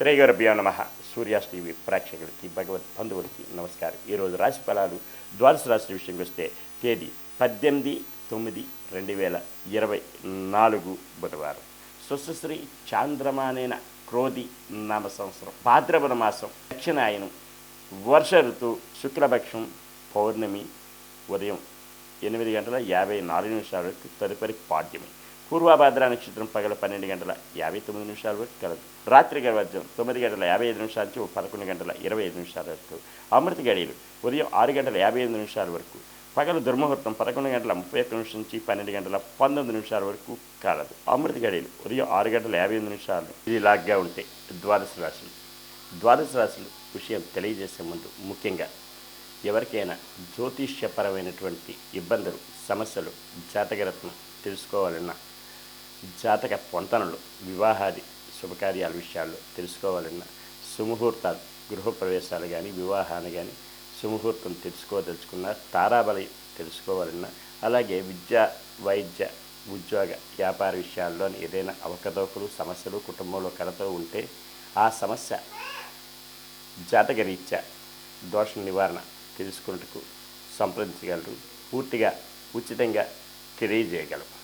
శ్రీగరభ్యో నమ. సూర్యాస్ టీవీ ప్రేక్షకులకి భగవత్ బంధువులకి నమస్కారం. ఈరోజు రాశి ఫలాలు ద్వాదశ రాశి విషయంకి వస్తే తేదీ పద్దెనిమిది తొమ్మిది రెండు వేల ఇరవై నాలుగు బుధవారం. స్వస్శ్రీ చాంద్రమానేన క్రోధి నామ సంవత్సరం. భాద్రపద మాసం దక్షిణాయనం వర్ష ఋతువు శుక్లపక్షం పౌర్ణమి ఉదయం ఎనిమిది గంటల యాభై నాలుగు నిమిషాలకు తదుపరి పాడ్యమి. పూర్వాభాద్ర నక్షత్రం పగల పన్నెండు గంటల యాభై తొమ్మిది నిమిషాల వరకు కలదు. రాత్రి గవర్జం తొమ్మిది గంటల యాభై ఐదు నిమిషాల నుంచి పదకొండు గంటల ఇరవై ఐదు నిమిషాల వరకు. అమృత గడియలు ఉదయం ఆరు గంటల యాభై ఐదు నిమిషాల వరకు. పగలు దుర్ముహూర్తం పదకొండు గంటల ముప్పై ఒక్క నిమిషం నుంచి పన్నెండు గంటల పంతొమ్మిది నిమిషాల వరకు కాలదు. అమృత గడియలు ఉదయం ఆరు గంటల యాభై ఎనిమిది నిమిషాలు ఇది లాగ్గా ఉంటే ద్వాదశ రాశులు. ద్వాదశ రాశులు విషయం తెలియజేసే ముందు ముఖ్యంగా ఎవరికైనా జ్యోతిష్యపరమైనటువంటి ఇబ్బందులు సమస్యలు జాతకరత్నం తెలుసుకోవాలన్నా జాతక పొంతనలు వివాహాది శుభకార్యాల విషయాల్లో తెలుసుకోవాలన్నా సుముహూర్తాలు గృహప్రవేశాలు కానీ వివాహాన్ని కానీ సుముహూర్తం తెలుసుకోదలుచుకున్న తారాబలి తెలుసుకోవాలన్నా అలాగే విద్య వైద్య ఉద్యోగ వ్యాపార విషయాల్లోని ఏదైనా అవకతవకలు సమస్యలు కుటుంబంలో కలతో ఉంటే ఆ సమస్య జాతకరీత్యా దోష నివారణ తెలుసుకున్నట్టుకు సంప్రదించగలరు. పూర్తిగా ఉచితంగా తెలియజేయగలరు.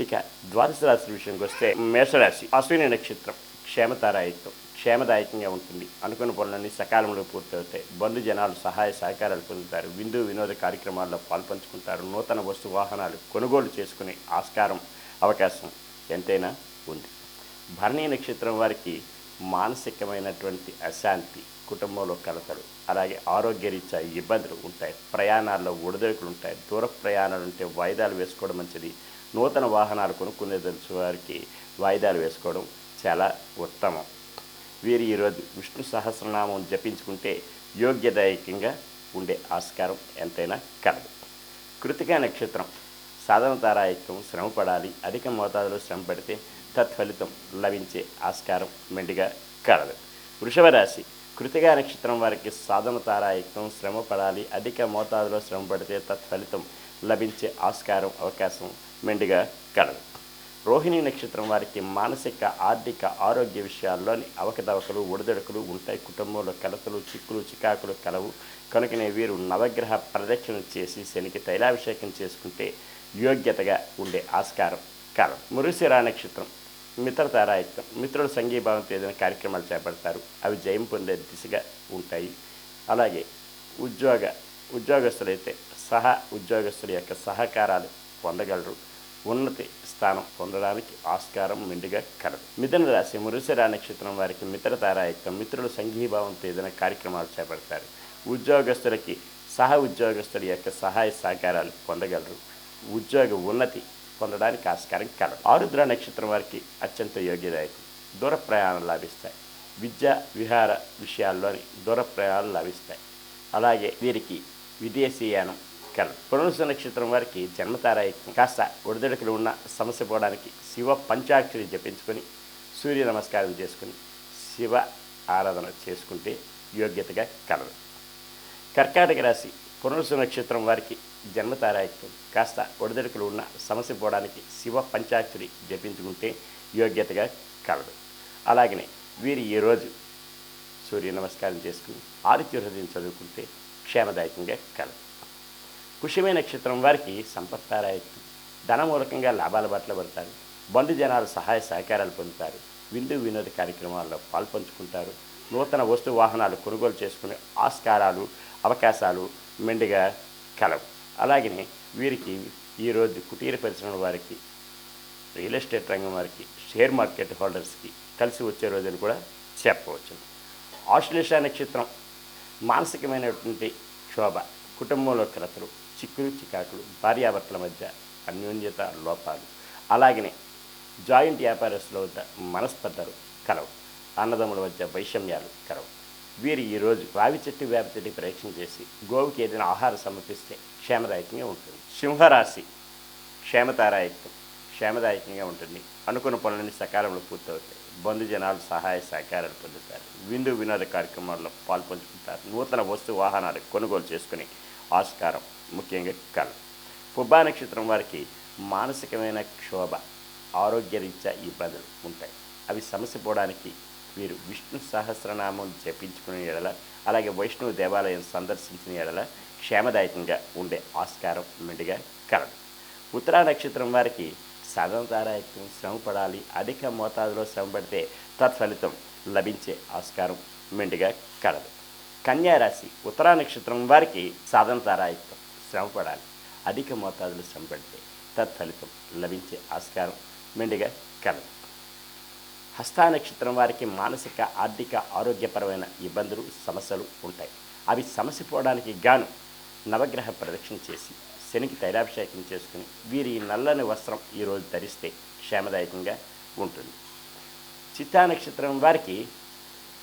ఇక ద్వాదశ రాశి విషయంకి వస్తే మేషరాశి అశ్విని నక్షత్రం క్షేమతారాయిత్వం క్షేమదాయకంగా ఉంటుంది. అనుకున్న పనులన్నీ సకాలంలో పూర్తవుతాయి. బంధు జనాలు సహాయ సహకారాలు పొందుతారు. విందు వినోద కార్యక్రమాల్లో పాల్పంచుకుంటారు. నూతన వస్తు వాహనాలు కొనుగోలు చేసుకునే ఆస్కారం అవకాశం ఎంతైనా ఉంది. భరణీ నక్షత్రం వారికి మానసికమైనటువంటి అశాంతి కుటుంబంలో కలతలు అలాగే ఆరోగ్యరీత్యా ఇబ్బందులు ఉంటాయి. ప్రయాణాల్లో ఒడిదొడుకులు ఉంటాయి. దూర ప్రయాణాలు ఉంటే వాయిదాలు వేసుకోవడం మంచిది. నూతన వాహనాలు కొనుక్కునే తెలుసు వారికి వాయిదాలు వేసుకోవడం చాలా ఉత్తమం. వీరు ఈరోజు విష్ణు సహస్రనామం జపించుకుంటే యోగ్యదాయకంగా ఉండే ఆస్కారం ఎంతైనా కలదు. కృతికా నక్షత్రం సాధన తారాయకం శ్రమ పడాలి అధిక మోతాదులో శ్రమ పడితే తత్ఫలితం లభించే ఆస్కారం మెండుగా కలదు. వృషభ రాశి కృతిగా నక్షత్రం వారికి సాధన తారాయకం శ్రమ పడాలి అధిక మోతాదులో శ్రమ పడితే తత్ఫలితం లభించే ఆస్కారం అవకాశం మెండుగా కలదు. రోహిణి నక్షత్రం వారికి మానసిక ఆర్థిక ఆరోగ్య విషయాల్లోని అవకతవకలు ఒడిదొడకలు ఉంటాయి. కుటుంబంలో కలతలు చిక్కులు చికాకులు కలవు. కనుకనే వీరు నవగ్రహ ప్రదక్షిణ చేసి శనికి తైలాభిషేకం చేసుకుంటే యోగ్యతగా ఉండే ఆస్కారం కలదు మురుశిరా నక్షత్రం మిత్రతారాయుక్తం మిత్రుల సంఘీభావంతో ఏదైనా కార్యక్రమాలు చేపడతారు. అవి జయం పొందే దిశగా ఉంటాయి. అలాగే ఉద్యోగ ఉద్యోగస్తులైతే సహా ఉద్యోగస్తుల యొక్క సహకారాలు పొందగలరు. ఉన్నతి స్థానం పొందడానికి ఆస్కారం మెండుగా కలదు. మిథున రాశి మురుసరా నక్షత్రం వారికి మిత్రతారాయత్వం మిత్రుల సంఘీభావంతో ఏదైనా కార్యక్రమాలు చేపడతారు. ఉద్యోగస్తులకి సహ ఉద్యోగస్తుల యొక్క సహాయ సహకారాలు పొందగలరు. ఉద్యోగ ఉన్నతి పొందడానికి ఆస్కారం కలదు. ఆరుద్ర నక్షత్రం వారికి అత్యంత యోగ్యదాయకం దూర ప్రయాణాలు లాభిస్తాయి. విద్యా విహార విషయాల్లోని దూర ప్రయాణాలు లాభిస్తాయి. అలాగే వీరికి విదేశీయానం కలం పునరుస నక్షత్రం వారికి జన్మతారాయత్వం కాస్త ఒడిదొడుకులు ఉన్న సమస్య పోవడానికి శివ పంచాక్షరి జపించుకొని సూర్య నమస్కారం చేసుకుని శివ ఆరాధన చేసుకుంటే యోగ్యతగా కలదు. కర్కాటక రాశి పునరుసు నక్షత్రం వారికి జన్మతారాయత్వం కాస్త ఒడిదొడుకులు ఉన్న సమస్య పోవడానికి శివ పంచాక్షరి జపించుకుంటే యోగ్యతగా కలదు. అలాగనే వీరు ఈరోజు సూర్య నమస్కారం చేసుకుని ఆదిత్య హృదయం చదువుకుంటే క్షేమదాయకంగా కలదు. కుషిమే నక్షత్రం వారికి సంపత్తారాయకం ధనమూలకంగా లాభాల బట్టలు పడతారు. బంధు జనాలు సహాయ సహకారాలు పొందుతారు. విందు వినోద కార్యక్రమాల్లో పాల్పంచుకుంటారు. నూతన వస్తు వాహనాలు కొనుగోలు చేసుకునే ఆస్కారాలు అవకాశాలు మెండుగా కలవు. అలాగనే వీరికి ఈరోజు కుటీర పరిశ్రమ వారికి రియల్ ఎస్టేట్ రంగం వారికి షేర్ మార్కెట్ హోల్డర్స్కి కలిసి వచ్చే రోజుని కూడా చెప్పవచ్చు. ఆశ్లేష నక్షత్రం మానసికమైనటువంటి క్షోభ కుటుంబంలో కలతలు చిక్కులు చికాకులు భార్యాభర్తల మధ్య అన్యోన్యత లోపాలు. అలాగనే జాయింట్ వ్యాపారస్తుల వద్ద మనస్పర్ధలు కలవు. అన్నదమ్ముల మధ్య వైషమ్యాలు కలవు. వీరు ఈరోజు రావి చెట్టు వేప చెట్టు ప్రయత్నం చేసి గోవుకి ఏదైనా ఆహారం సమర్పిస్తే క్షేమదాయకంగా ఉంటుంది. సింహరాశి క్షేమతారాయకం క్షేమదాయకంగా ఉంటుంది. అనుకున్న పనులన్నీ సకాలంలో పూర్తవుతాయి. బంధు జనాలు సహాయ సహకారాలు పొందుతారు. విందు వినోద కార్యక్రమాల్లో పాల్పంచుకుంటారు. నూతన వస్తు వాహనాలు కొనుగోలు చేసుకుని ఆస్కారం ముఖ్యంగా కలదు పుబ్బా నక్షత్రం వారికి మానసికమైన క్షోభ ఆరోగ్యరీత్యా ఇబ్బందులు ఉంటాయి. అవి సమస్య పోవడానికి వీరు విష్ణు సహస్రనామం జపించుకునే ఎడల అలాగే వైష్ణవ దేవాలయం సందర్శించిన ఎడల క్షేమదాయకంగా ఉండే ఆస్కారం మెండుగా కలదు. ఉత్తరా నక్షత్రం వారికి సాధనతారాయత్వం శ్రమ పడాలి అధిక మోతాదులో శ్రమ పడితే తత్ఫలితం లభించే ఆస్కారం మెండుగా కలదు. కన్యారాశి ఉత్తరా నక్షత్రం వారికి సాధనతారాయత్వం శ్రమపడాలి. అధిక మోతాదులో శ్రమ పెడితే తత్ఫలితం లభించే ఆస్కారం మెండుగా కలదు. హస్తా నక్షత్రం వారికి మానసిక ఆర్థిక ఆరోగ్యపరమైన ఇబ్బందులు సమస్యలు ఉంటాయి. అవి సమస్య పోవడానికి గాను నవగ్రహ ప్రదక్షిణ చేసి శనికి తైలాభిషేకం చేసుకుని వీరి నల్లని వస్త్రం ఈరోజు ధరిస్తే క్షేమదాయకంగా ఉంటుంది. చిత్తా నక్షత్రం వారికి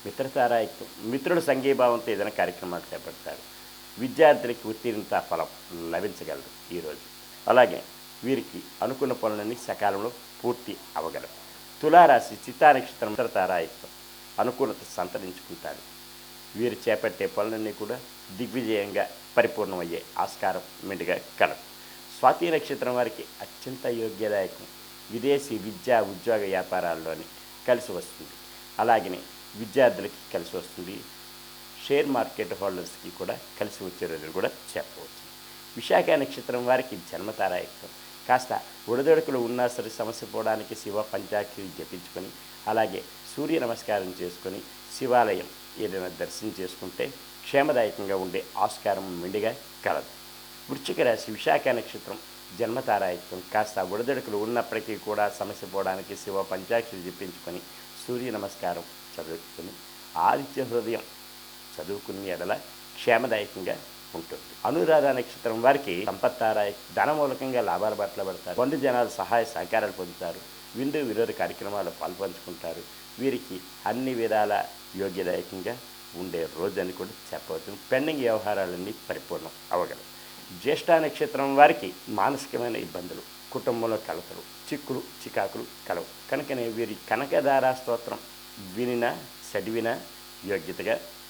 మిత్రతారాయత్వం మిత్రుల సంఘీభావంతో ఏదైనా కార్యక్రమాలు చేపడతారు. విద్యార్థులకి ఉత్తీర్ణత ఫలం లభించగలరు ఈరోజు అలాగే వీరికి అనుకున్న పనులన్నీ సకాలంలో పూర్తి అవ్వగలరు తులారాశి చిత్తా నక్షత్రం మిత్రతారాయత్వం అనుకూలత సంతరించుకుంటారు. వీరు చేపట్టే పనులన్నీ కూడా దిగ్విజయంగా పరిపూర్ణమయ్యే ఆస్కారం మెండుగా కలదు. స్వాతి నక్షత్రం వారికి అత్యంత యోగ్యదాయకం. విదేశీ విద్యా ఉద్యోగ వ్యాపారాల్లోని కలిసి వస్తుంది. అలాగనే విద్యార్థులకి కలిసి వస్తుంది. షేర్ మార్కెట్ హోల్డర్స్కి కూడా కలిసి వచ్చే రోజులు కూడా చెప్పవచ్చు. విశాఖ నక్షత్రం వారికి జన్మతారాయత్వం. కాస్త ఉడదొడకలు ఉన్నా సరే సమస్య పోవడానికి శివ పంచాక్షరి జపించుకొని అలాగే సూర్య నమస్కారం చేసుకొని శివాలయం ఏదైనా దర్శనం చేసుకుంటే క్షేమదాయకంగా ఉండే ఆస్కారం మెండుగా కలదు. వృశ్చిక రాశి విశాఖ నక్షత్రం జన్మతారాయత్వం. కాస్త ఉడదొడకలు ఉన్నప్పటికీ కూడా సమస్య పోవడానికి శివ పంచాక్షరి జపించుకొని సూర్య నమస్కారం చదువుకొని ఆదిత్య హృదయం చదువుకుని ఎడల క్షేమదాయకంగా ఉంటుంది. అనురాధ నక్షత్రం వారికి సంపత్తారాయ ధనమూలకంగా లాభాలు పట్ల పడతారు. బంధు జనాలు సహాయ సహకారాలు పొందుతారు. విందు విరోధ కార్యక్రమాలు పాల్పంచుకుంటారు. వీరికి అన్ని విధాల యోగ్యదాయకంగా ఉండే రోజని కూడా చెప్పవచ్చు పెండింగ్ వ్యవహారాలన్నీ పరిపూర్ణం అవ్వగలవు. జ్యేష్ఠ నక్షత్రం వారికి మానసికమైన ఇబ్బందులు కుటుంబంలో కలతలు చిక్కులు చికాకులు కలవు. కనుకనే వీరి కనకధారా స్తోత్రం వినిన చదివిన యోగ్యతగా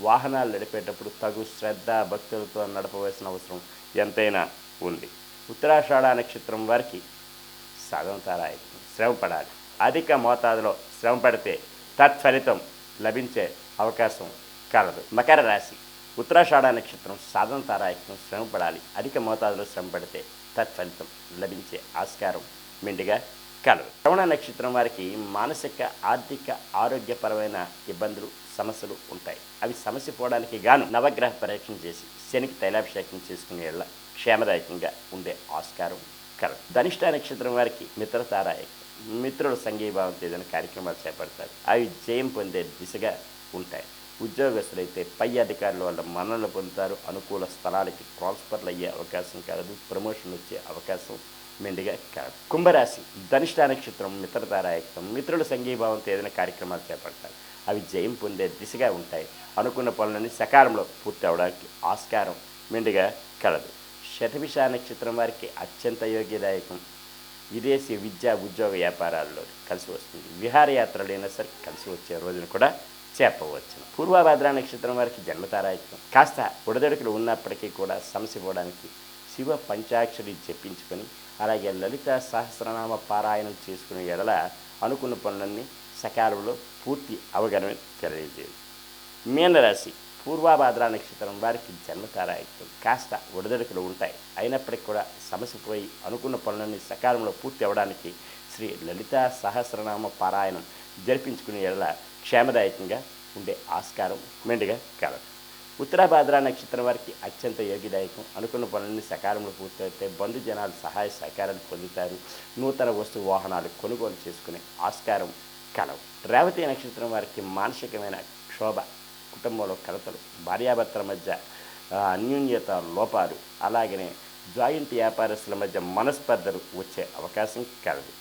వాహనాలు నడిపేటప్పుడు తగు శ్రద్ధ భక్తులతో నడపవలసిన అవసరం ఎంతైనా ఉంది. ఉత్తరాషాఢ నక్షత్రం వారికి సాధనతారాయి శ్రమ పడాలి. అధిక మోతాదులో శ్రమ పడితే తత్ఫలితం లభించే అవకాశం కలదు. మకర రాశి. ఉత్తరాషాఢ నక్షత్రం సాధన తారాయకం శ్రమ పడాలి. అధిక మోతాదులో శ్రమ పడితే తత్ఫలితం లభించే ఆస్కారం మెండుగా కలదు శ్రవణ నక్షత్రం వారికి మానసిక ఆర్థిక ఆరోగ్యపరమైన ఇబ్బందులు సమస్యలు ఉంటాయి. అవి సమస్య పోవడానికి గాను నవగ్రహ పరీక్షణ చేసి శనికి తైలాభిషేకం చేసుకునే వాళ్ళ క్షేమదాయకంగా ఉండే ఆస్కారం కలదు. ధనిష్ట నక్షత్రం వారికి మిత్రతారాయకం మిత్రుల సంఘీభావంతో ఏదైనా కార్యక్రమాలు చేపడతారు. అవి జయం పొందే దిశగా ఉంటాయి. ఉద్యోగస్తులైతే పై అధికారుల వల్ల మన్ననలు పొందుతారు. అనుకూల స్థలాలకి ట్రాన్స్ఫర్లు అయ్యే అవకాశం కలదు. ప్రమోషన్ వచ్చే అవకాశం మెండుగా కలదు కుంభరాశి ధనిష్ట నక్షత్రం మిత్రతారాయకం మిత్రుల సంఘీభావంతో ఏదైనా కార్యక్రమాలు చేపడతారు. అవి జయం పొందే దిశగా ఉంటాయి. అనుకున్న పనులన్నీ సకాలంలో పూర్తి అవడానికి ఆస్కారం మెండుగా కలదు. శతభిష నక్షత్రం వారికి అత్యంత యోగ్యదాయకం. విదేశీ విద్యా ఉద్యోగ వ్యాపారాల్లో కలిసి వస్తుంది. విహారయాత్రలైనా సరే కలిసి వచ్చే రోజును కూడా చెప్పవచ్చు పూర్వభద్ర నక్షత్రం వారికి జన్మతారాయకం కాస్త ఉడదడుకులు ఉన్నప్పటికీ కూడా సమస్య పోవడానికి శివ పంచాక్షరి జపించుకొని అలాగే లలిత సహస్రనామ పారాయణం చేసుకునే ఎడల అనుకున్న పనులన్నీ సకాలంలో పూర్తి అవగాహన తెలియజేయదు. మీనరాశి పూర్వాభాద్ర నక్షత్రం వారికి జన్మతారాయత్వం కాస్త ఒడిదడుకులు ఉంటాయి. అయినప్పటికీ కూడా సమస్య పోయి అనుకున్న పనులన్నీ సకాలంలో పూర్తి అవ్వడానికి శ్రీ లలిత సహస్రనామ పారాయణం జరిపించుకునే ఎడల క్షేమదాయకంగా ఉండే ఆస్కారం మెండుగా కలదు. ఉత్తరాభాద్ర నక్షత్రం వారికి అత్యంత యోగిదాయకం అనుకున్న పనులన్నీ సకాలంలో పూర్తయితే బంధు జనాలు సహాయ సహకారాలు పొందుతారు. నూతన వస్తు వాహనాలు కొనుగోలు చేసుకునే ఆస్కారం కలవు. రేవతి నక్షత్రం వారికి మానసికమైన క్షోభ కుటుంబంలో కలతలు భార్యాభర్తల మధ్య అన్యూన్యత అన్యోన్యత లోపాలు అలాగనే జాయింట్ వ్యాపారస్తుల మధ్య మనస్పర్ధలు వచ్చే అవకాశం కలదు.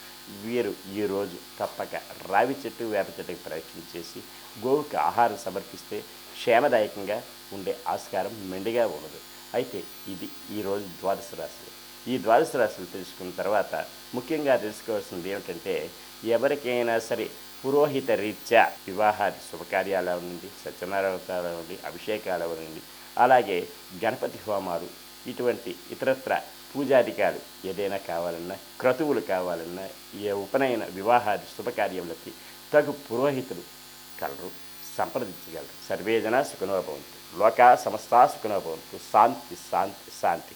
వీరు ఈరోజు తప్పక రావి చెట్టు వేప చెట్టుకి ప్రయత్నం చేసి గోవుకి ఆహారం సమర్పిస్తే క్షేమదాయకంగా ఉండే ఆస్కారం మెండుగా ఉండదు అయితే ఇది ఈరోజు ద్వాదశ రాశులు ఈ ద్వాదశ రాశులు తెలుసుకున్న తర్వాత ముఖ్యంగా తెలుసుకోవాల్సింది ఏమిటంటే ఎవరికైనా సరే పురోహిత రీత్యా వివాహాది శుభకార్యాలు అవనండి సత్యనారాయణ అవనండి అభిషేకాలు అవనండి అలాగే గణపతి హోమాలు ఇటువంటి ఇతరత్ర పూజాధికాలు ఏదైనా కావాలన్నా క్రతువులు కావాలన్నా ఏ ఉపనయన వివాహాది శుభకార్యములకి తగు పురోహితులు కలరు. సంప్రదించగలరు. సర్వేజన సుఖనోభవంతు లోక సమస్త సుఖనోభవంతు శాంతి శాంతి శాంతి.